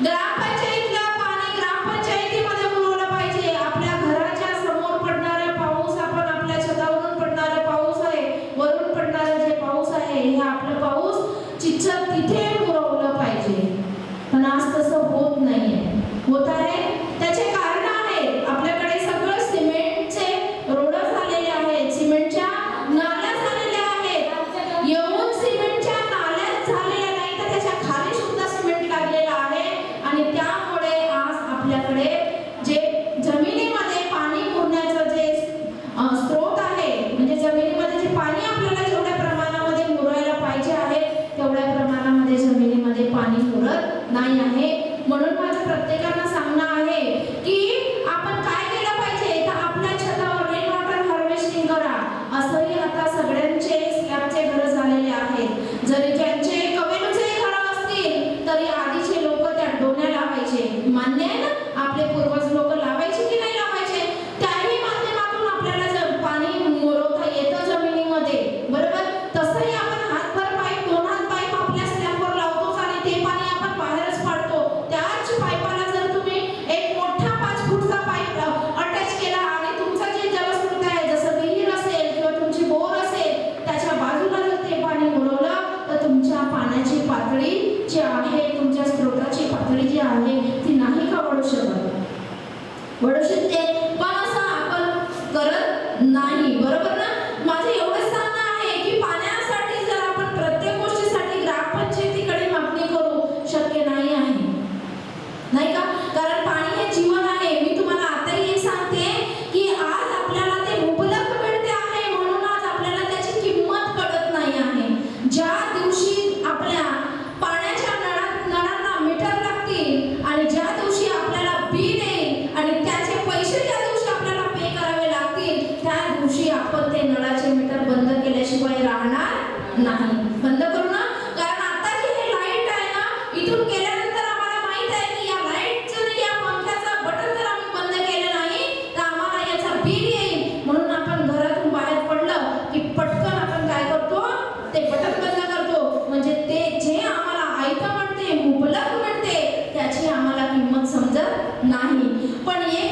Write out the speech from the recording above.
ग्रामपंचायतीला पाणी ग्रामपंचायतीमध्ये पाहिजे. आपल्या घराच्या समोर पाऊस आपण आपल्या पाऊस आहे वरून पडणारा जे पाऊस आहे पाऊस. तिथे Imagínate नाही. बंद करू ना. कारण आता जी हे लाइट आहे ना इथून केल्यानंतर आम्हाला माहीत आहे की या लाइट जर या पंख्याचा बटन जर आम्ही बंद केलं नाही तर आम्हाला याचा बिल येईल. म्हणून आपण घरातून बाहेर पडलं की पटकन आपण काय करतो? ते बटन बंद करतो. म्हणजे ते जे आम्हाला आयतं म्हणते मुबलक म्हणते त्याची आम्हाला किंमत समजत नाही. पण एक